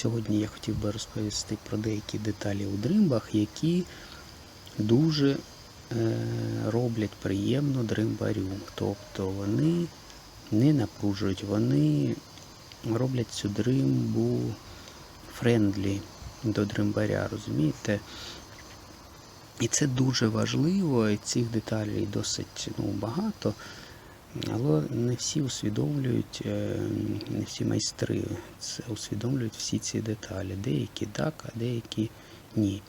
Сьогодні я хотів би розповісти про деякі деталі у дримбах, які дуже е, роблять приємно дримбарю. Тобто вони не напружують, вони роблять цю дримбу френдлі до дримбаря, розумієте? І це дуже важливо, і цих деталей досить ну, багато, але не всі усвідомлюють, е, не всі майстри це усвідомлюють всі ці деталі. Деякі так, а деякі ні.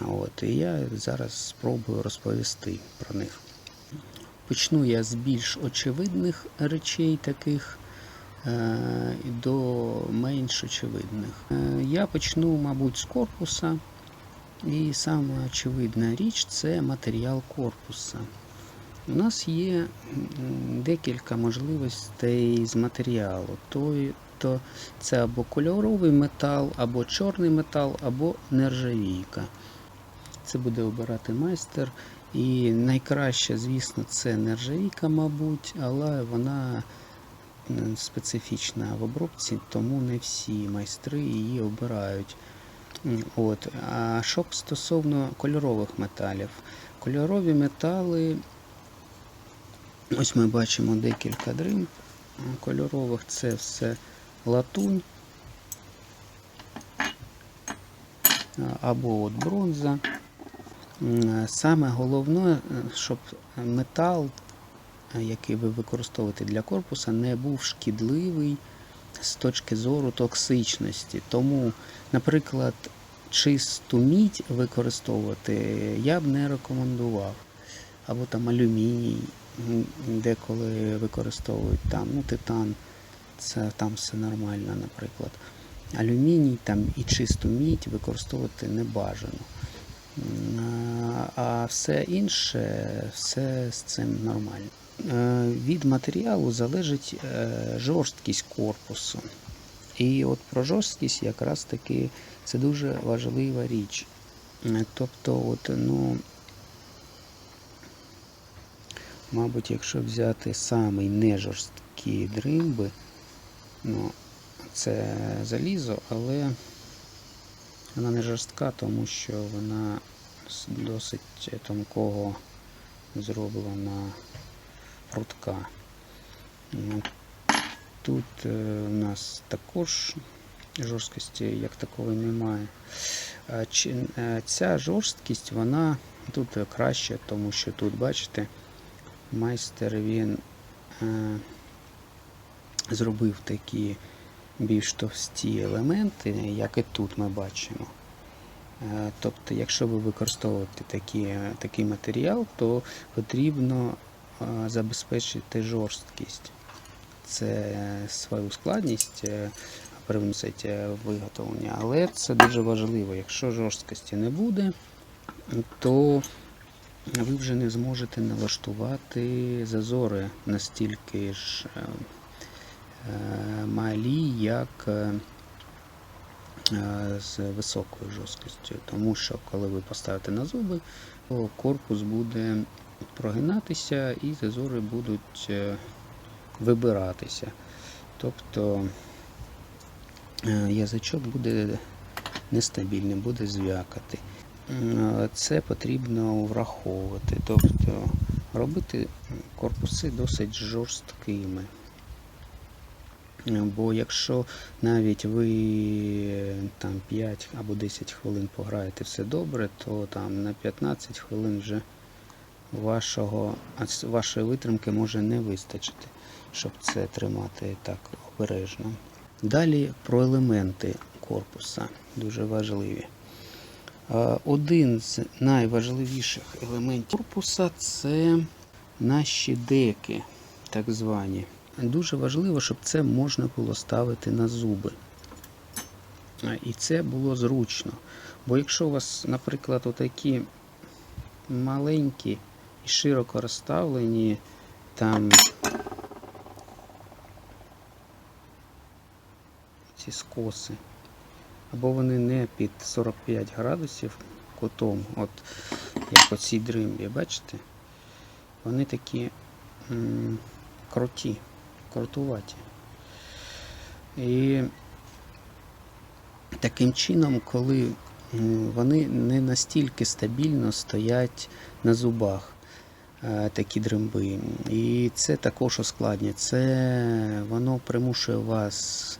От, і я зараз спробую розповісти про них. Почну я з більш очевидних речей таких е, до менш очевидних. Е, Я почну, мабуть, з корпуса. І саме очевидна річ це матеріал корпуса. У нас є декілька можливостей з матеріалу. То, то це або кольоровий метал, або чорний метал, або нержавійка. Це буде обирати майстер. І найкраще, звісно, це нержавійка, мабуть, але вона специфічна в обробці, тому не всі майстри її обирають. От. А що стосовно кольорових металів? Кольорові метали, ось ми бачимо декілька дрим кольорових, це все латунь або от бронза. Саме головне, щоб метал, який ви використовуєте для корпуса, не був шкідливий з точки зору токсичності. Тому, наприклад, чисту мідь використовувати я б не рекомендував. Або там алюміній, деколи використовують там, ну, титан, це там все нормально, наприклад. Алюміній там і чисту мідь використовувати не бажано. А- все інше, все з цим нормально. Е, Від матеріалу залежить е, жорсткість корпусу. І от про жорсткість якраз таки це дуже важлива річ. Е, Тобто, от, ну, мабуть, якщо взяти самий нежорсткі дримби, ну, це залізо, але вона не жорстка, тому що вона досить тонкого зроблена прутка. Ну, Тут е, у нас також жорсткості як такої немає. А е, Ця жорсткість вона тут краще, тому що тут, бачите, майстер він е, зробив такі більш товсті елементи, як і тут ми бачимо. Е, Тобто, якщо ви використовуєте такі, такий матеріал, то потрібно е, забезпечити жорсткість. Це свою складність е, привносить е, виготовлення, але це дуже важливо. Якщо жорсткості не буде, то ви вже не зможете налаштувати зазори настільки ж е, е, малі, як е, з високою жорсткістю. Тому що коли ви поставите на зуби, то корпус буде прогинатися і зазори будуть вибиратися. Тобто язичок буде нестабільним, буде зв'якати. М, Це потрібно враховувати, тобто робити корпуси досить жорсткими. Е, Бо якщо навіть ви е, там 5 або 10 хвилин пограєте все добре, то там на 15 хвилин вже вашого, вашої витримки може не вистачити, щоб це тримати так обережно. Далі про елементи корпуса дуже важливі. Е, Один з найважливіших елементів корпуса це наші деки, так звані. Дуже важливо, щоб це можна було ставити на зуби. І це було зручно. Бо якщо у вас, наприклад, отакі маленькі і широко розставлені, там ці скоси, або вони не під 45 градусів кутом, от як оці дримбі, бачите? Вони такі круті, крутуваті. І Таким чином, коли вони не настільки стабільно стоять на зубах, е, такі дримби. І це також ускладнює. Це воно примушує вас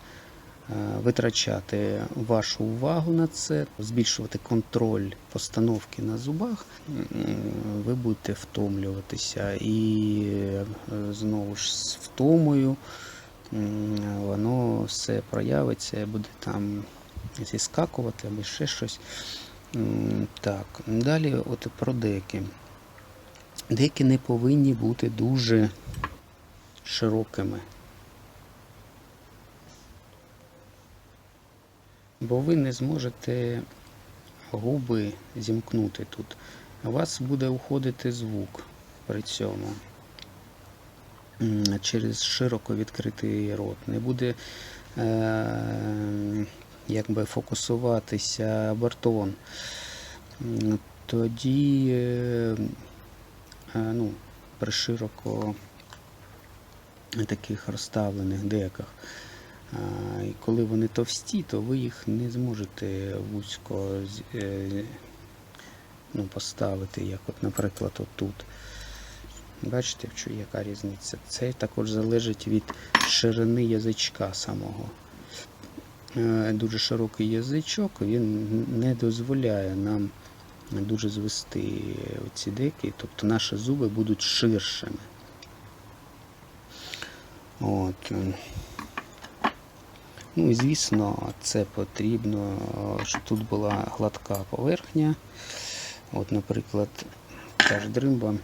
витрачати вашу увагу на це, збільшувати контроль постановки на зубах. Ви будете втомлюватися і е, знову ж з втомою воно все проявиться, буде там зіскакувати або ще щось. Так, далі от про деки. Деки не повинні бути дуже широкими. Бо ви не зможете губи зімкнути тут. У вас буде уходити звук при цьому через широко відкритий рот. Не буде е, якби фокусуватися бартон. Тоді е, е, ну, при широко таких розставлених деках. І коли вони товсті, то ви їх не зможете вузько е, ну, поставити, як от, наприклад, отут. Бачите, яка різниця? Це також залежить від ширини язичка самого. Е, Дуже широкий язичок, він не дозволяє нам дуже звести ці деки, тобто наші зуби будуть ширшими. От. Е. Ну і звісно, це потрібно, щоб тут була гладка поверхня. От, наприклад, та ж дримба,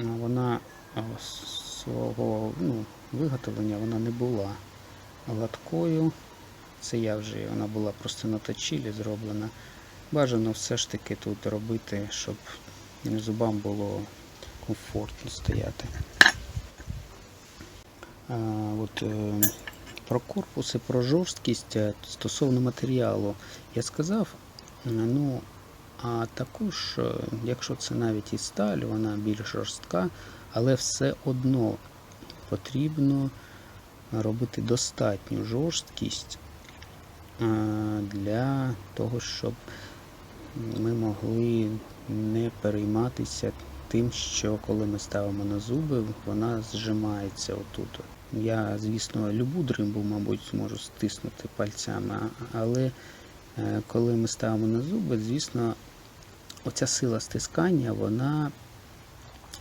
а, вона а, свого ну, виготовлення вона не була гладкою. Це я вже вона була просто на точілі зроблена. Бажано все ж таки тут робити, щоб зубам було комфортно стояти. А, от, е, про корпус і про жорсткість е, стосовно матеріалу я сказав. Е, Ну, а також, е, якщо це навіть і сталь, вона більш жорстка, але все одно потрібно робити достатню жорсткість для того, щоб ми могли не перейматися тим, що коли ми ставимо на зуби, вона зжимається отут. Я, звісно, любу дримбу, мабуть, зможу стиснути пальцями, але е, коли ми ставимо на зуби, звісно, оця сила стискання, вона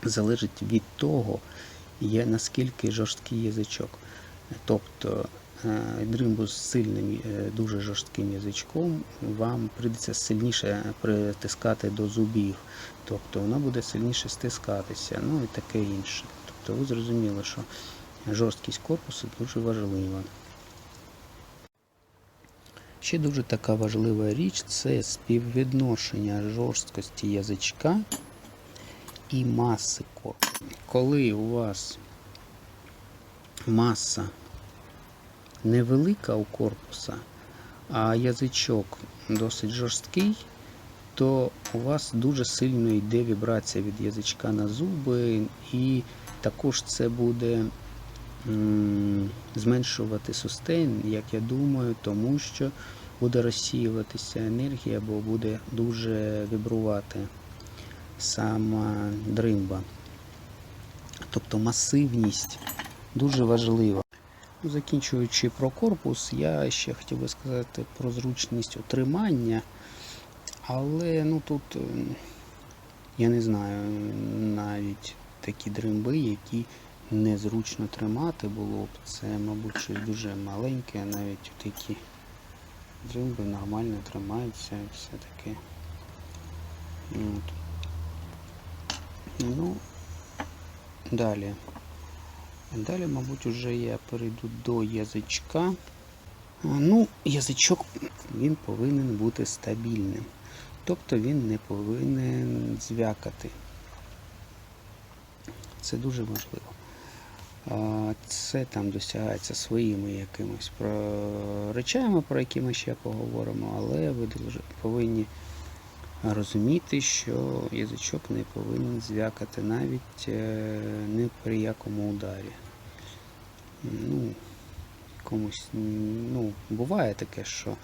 залежить від того, наскільки жорсткий язичок. Тобто е, дримбу з сильним, е, дуже жорстким язичком вам прийдеться сильніше притискати до зубів. Тобто вона буде сильніше стискатися, ну і таке інше. Тобто ви зрозуміли, що жорсткість корпусу дуже важлива. Ще дуже така важлива річ це співвідношення жорсткості язичка і маси корпусу. Коли у вас маса невелика у корпуса, а язичок досить жорсткий, то у вас дуже сильно йде вібрація від язичка на зуби, і також це буде зменшувати сустейн, як я думаю, тому що буде розсіюватися енергія, бо буде дуже вібрувати сама дримба. Тобто масивність дуже важлива. Закінчуючи про корпус, я ще хотів би сказати про зручність утримання, але ну тут е, я не знаю навіть такі дримби, які незручно тримати було б. Це, мабуть, щось дуже маленьке, навіть такі дримби нормально тримаються і все таке. От. Ну, далі. Далі, мабуть, уже я перейду до язичка. Ну, язичок він повинен бути стабільним. Тобто він не повинен звякати. Це дуже важливо. Це там досягається своїми якимись речами, про які ми ще поговоримо, але ви повинні розуміти, що язичок не повинен звякати навіть е, ні при якому ударі. Ну, комусь, ну, буває таке, що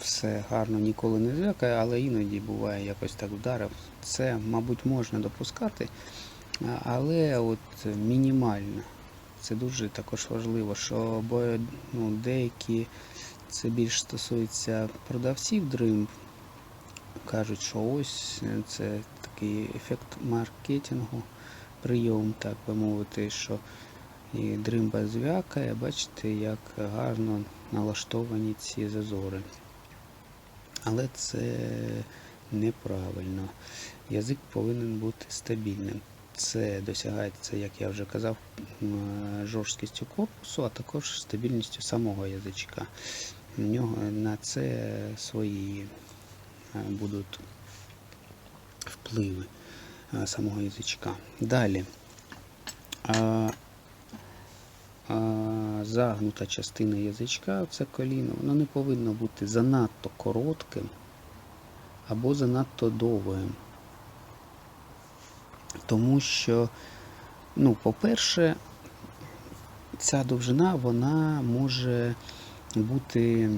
все гарно ніколи не зв'якає, але іноді буває якось так вдарив. Це, мабуть, можна допускати, але от мінімально. Це дуже також важливо, що бо ну, деякі це більш стосується продавців дримб, кажуть, що ось е, це такий ефект маркетингу, прийом, так би мовити, що і дримба зв'якає, бачите, як гарно налаштовані ці зазори. Але це неправильно. Язик повинен бути стабільним. Це досягається, як я вже казав, жорсткістю корпусу, а також стабільністю самого язичка. На це свої е, будуть впливи е, самого язичка. Далі. Загнута частина язичка, це коліно, воно не повинно бути занадто коротким або занадто довгим. Тому що, ну, по-перше, ця довжина вона може бути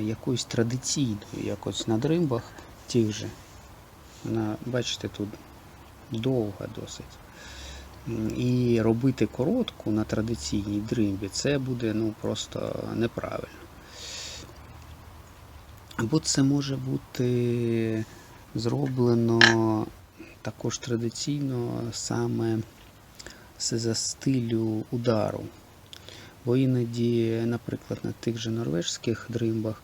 якоюсь традиційною, якось на дримбах тих же. Вона, бачите, тут довга досить. І робити коротку на традиційній дримбі це буде ну, просто неправильно. Або це може бути зроблено також традиційно саме за стилю удару. Бо іноді, наприклад, на тих же норвежських дримбах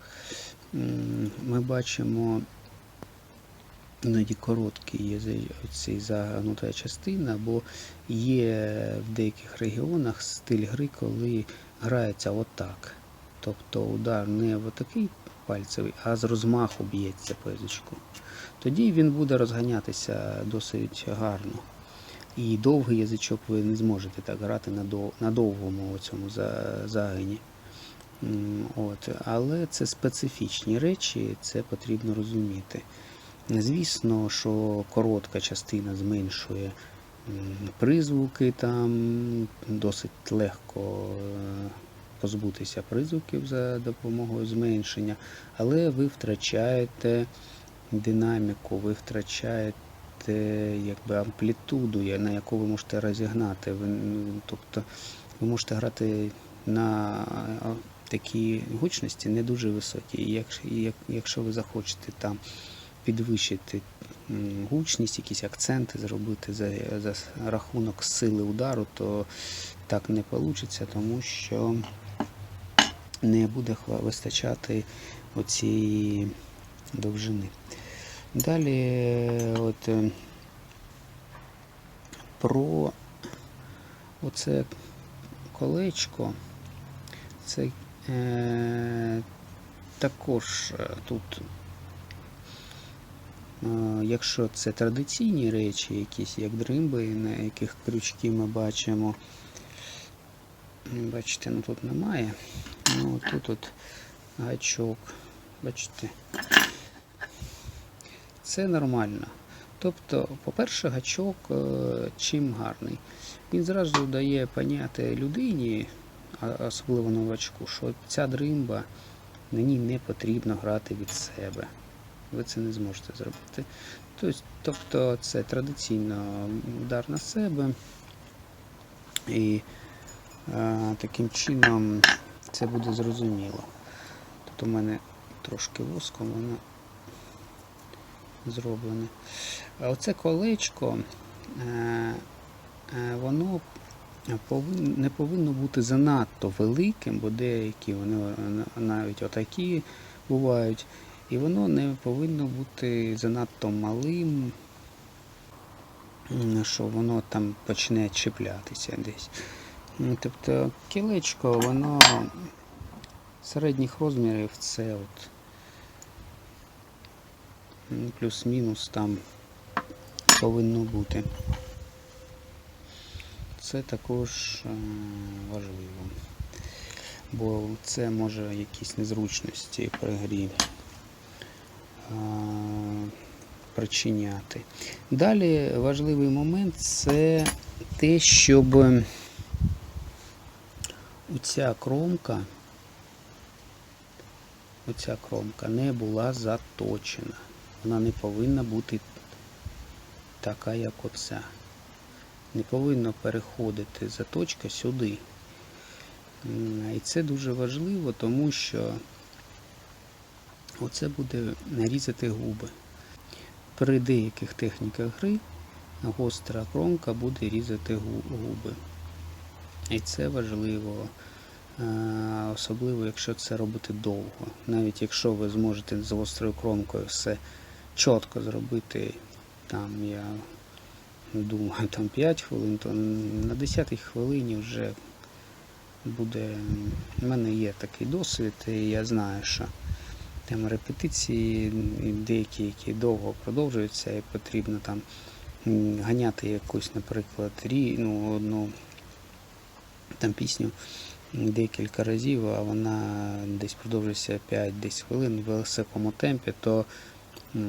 ми бачимо іноді короткий є цей загнута частина, бо є в деяких регіонах стиль гри, коли грається отак. Тобто удар не в отакий пальцевий, а з розмаху б'ється по язичку. Тоді він буде розганятися досить гарно. І довгий язичок ви не зможете так грати на, довгому цьому загині. От. Але це специфічні речі, це потрібно розуміти. Звісно, що коротка частина зменшує призвуки, там досить легко е, позбутися призвуків за допомогою зменшення, але ви втрачаєте динаміку, ви втрачаєте якби, амплітуду, на яку ви можете розігнати. Ви, тобто ви можете грати на такій гучності не дуже високій. І якщо, як- якщо ви захочете там підвищити гучність, якісь акценти зробити за, за рахунок сили удару, то так не вийде, тому що не буде вистачати оцієї довжини. Далі от, е, про оце колечко. Це е, також е, тут, е, якщо це традиційні речі, якісь як дримби, на яких крючки ми бачимо. Бачите, ну тут немає. Ну тут от гачок. Бачите. Це нормально. Тобто, по-перше, гачок е, чим гарний. Він зразу дає поняти людині, особливо новачку, що ця дримба ній не потрібно грати від себе. Ви це не зможете зробити. Тобто, це традиційно удар на себе. І е, таким чином це буде зрозуміло. Тут у мене трошки воском воно зроблене. Оце колечко, е, е, воно не повинно бути занадто великим, бо деякі вони навіть отакі бувають. І воно не повинно бути занадто малим, що воно там почне чіплятися десь. Ну, Тобто кілечко, воно середніх розмірів це от м, плюс-мінус там повинно бути. Це також е, важливо, бо це може якісь незручності при грі е, причиняти. Далі важливий момент це те, щоб оця кромка, оця кромка не була заточена. Вона не повинна бути така, як оця. Не повинно переходити заточка сюди. І це дуже важливо, тому що оце буде нарізати губи. При деяких техніках гри гостра кромка буде різати губи. І це важливо, е, особливо якщо це робити довго. Навіть якщо ви зможете з гострою кромкою все чітко зробити, там я думаю, там 5 хвилин, то на 10 хвилині вже буде. У мене є такий досвід, і я знаю, що там репетиції деякі, які довго продовжуються, і потрібно там ганяти якусь, наприклад, рі, ну, одну там пісню декілька разів, а вона десь продовжується 5-10 хвилин в високому темпі, то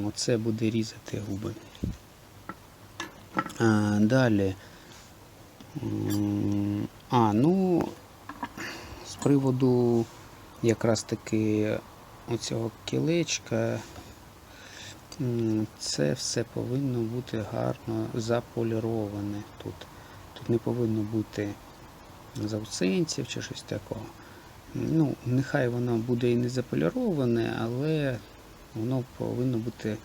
оце буде різати губи. А, далі. А, ну, з приводу якраз таки оцього кілечка, це все повинно бути гарно заполіроване тут. Тут не повинно бути завценців чи щось такого. Ну, нехай воно буде і не заполіроване, але воно повинно бути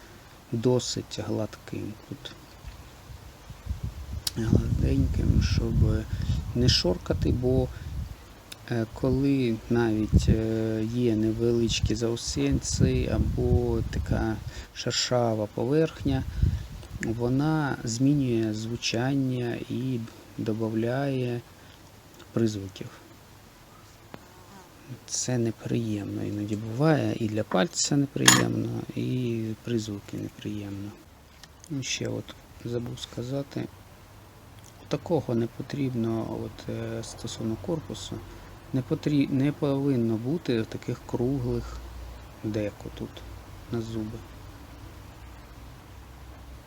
досить гладким тут. Гладеньким, щоб не шоркати, бо е, коли навіть е, є невеличкі заусенці або така шершава поверхня, вона змінює звучання і додає призвуків. Це неприємно іноді буває, і для пальця неприємно, і призвуки неприємно. Ну, Ще от забув сказати, такого не потрібно от, е, стосовно корпусу. Не, потрі... не повинно бути таких круглих деко тут на зуби.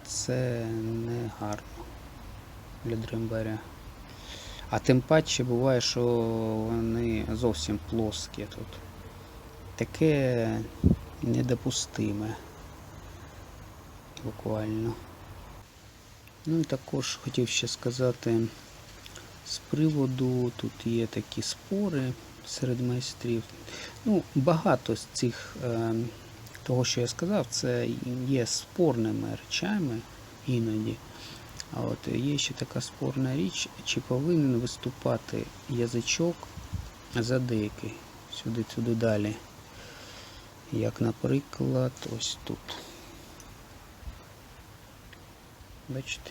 Це не гарно для дрембаря. А тим паче буває, що вони зовсім плоскі тут. Таке недопустиме. Буквально. Ну і також хотів ще сказати з приводу, тут є такі спори серед майстрів. Ну, багато з цих е, того, що я сказав, це є спорними речами іноді. А от є ще така спорна річ, чи повинен виступати язичок за деякий, сюди сюди далі. Як, наприклад, ось тут. Бачите?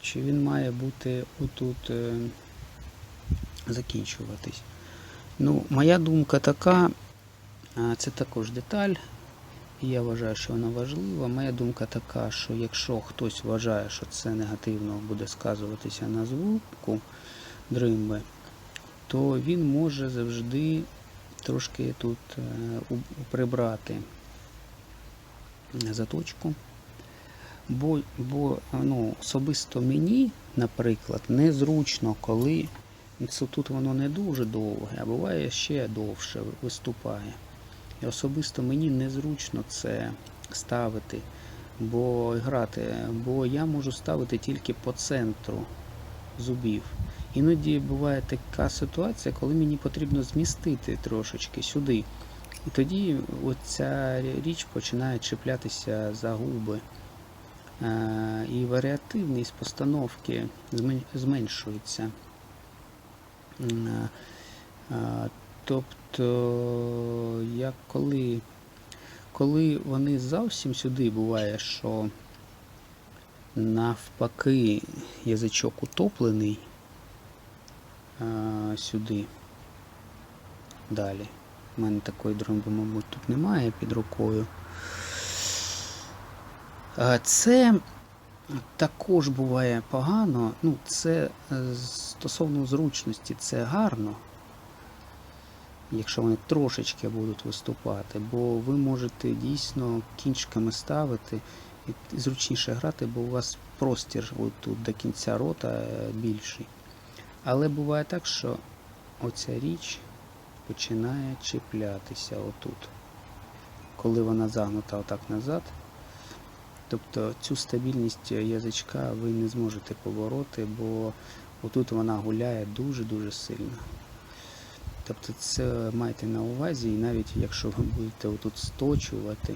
Чи він має бути отут е, закінчуватись? Ну, моя думка така, це також деталь. І я вважаю, що вона важлива. Моя думка така, що якщо хтось вважає, що це негативно буде сказуватися на звуку дримби, то він може завжди трошки тут е, прибрати заточку. Бо, бо ну, особисто мені, наприклад, незручно, коли це тут воно не дуже довге, а буває ще довше виступає. І особисто мені незручно це ставити, бо грати, бо я можу ставити тільки по центру зубів. Іноді буває така ситуація, коли мені потрібно змістити трошечки сюди. І тоді оця річ починає чіплятися за губи. Е, І варіативність постановки зменшується. Тобто, як коли, коли вони зовсім сюди буває, що навпаки язичок утоплений а, сюди. Далі. У мене такої дромби, мабуть, тут немає під рукою. Це також буває погано. Ну, це е, стосовно зручності, це гарно якщо вони трошечки будуть виступати, бо ви можете дійсно кінчиками ставити і зручніше грати, бо у вас простір тут до кінця рота е, більший. Але буває так, що оця річ починає чіплятися отут. Коли вона загнута отак назад. Тобто цю стабільність язичка ви не зможете побороти, бо отут вона гуляє дуже-дуже сильно. Тобто це майте на увазі, і навіть якщо ви будете отут сточувати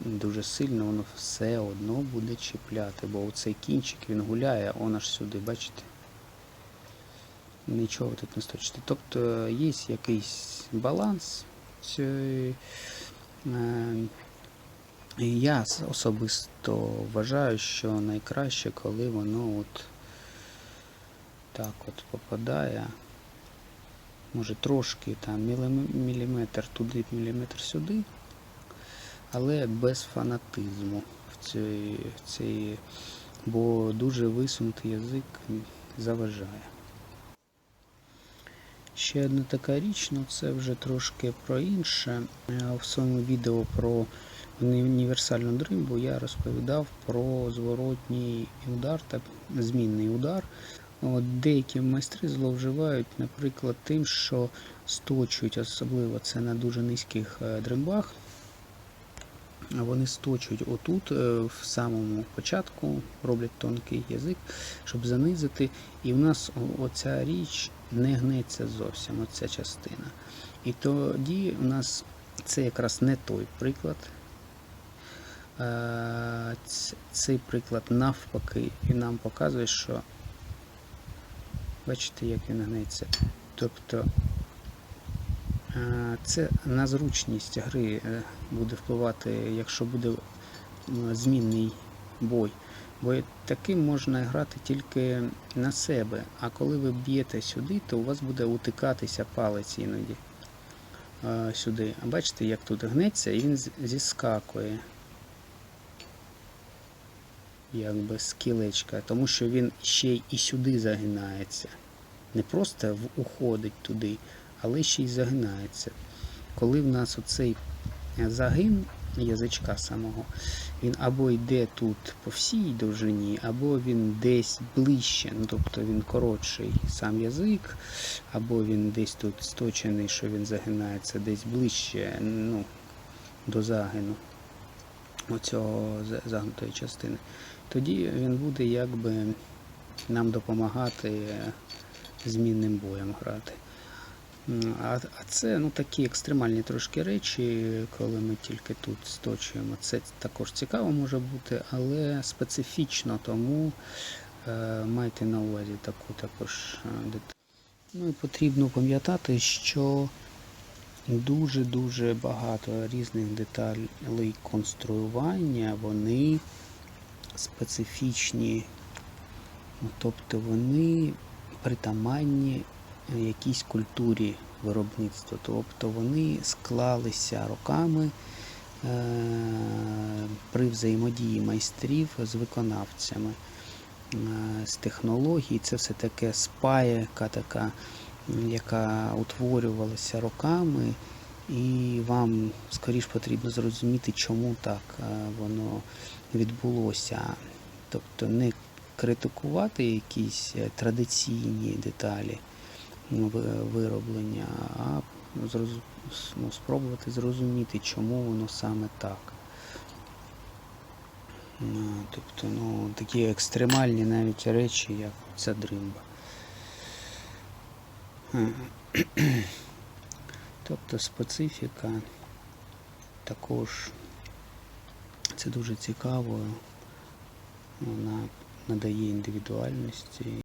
дуже сильно, воно все одно буде чіпляти, бо оцей кінчик він гуляє, он аж сюди, бачите? Нічого тут не сточите. Тобто є якийсь баланс е, Я особисто вважаю, що найкраще, коли воно от так от попадає. Може трошки там міліметр туди, міліметр сюди, але без фанатизму в цій, в цій, бо дуже висунутий язик заважає. Ще одна така річ, ну це вже трошки про інше. В своєму відео про універсальну дримбу я розповідав про зворотній удар та змінний удар. От деякі майстри зловживають, наприклад, тим, що сточують, особливо це на дуже низьких е, дримбах. А Вони сточують отут, е, в самому початку, роблять тонкий язик, щоб занизити. І в нас оця річ не гнеться зовсім, оця частина. І тоді у нас це якраз не той приклад. Е, Цей приклад навпаки він нам показує, що бачите, як він гнеться. Тобто е, це на зручність гри е, буде впливати, якщо буде змінний бой. Бо таким можна грати тільки на себе. А коли ви б'єте сюди, то у вас буде утикатися палець іноді е, сюди. А бачите, як тут гнеться, і він зіскакує. Якби з кілечка, тому що він ще і сюди загинається. Не просто уходить туди, але ще й загинається. Коли в нас оцей е, загин язичка самого, він або йде тут по всій довжині, або він десь ближче, ну тобто він коротший сам язик, або він десь тут сточений, що він загинається, десь ближче ну, до загину оцього загнутої частини. Тоді він буде якби нам допомагати змінним боєм грати. А, а це ну, такі екстремальні трошки речі, коли ми тільки тут сточуємо. Це також цікаво може бути, але специфічно, тому е, майте на увазі таку також е, деталь. Ну і потрібно пам'ятати, що дуже-дуже багато різних деталей конструювання, вони специфічні, Ну, тобто вони притаманні якійсь культурі виробництва. Тобто вони склалися роками е, при взаємодії майстрів з виконавцями, е, з технологій. Це все таке спаяка така, яка утворювалася роками. І вам скоріш потрібно зрозуміти, чому так е, воно відбулося. Тобто не критикувати якісь е, традиційні деталі вироблення, а ну, спробувати зрозуміти, чому воно саме так. Ну, Тобто, ну, такі екстремальні навіть речі, як ця дримба. Тобто специфіка також це дуже цікаво, вона надає індивідуальності.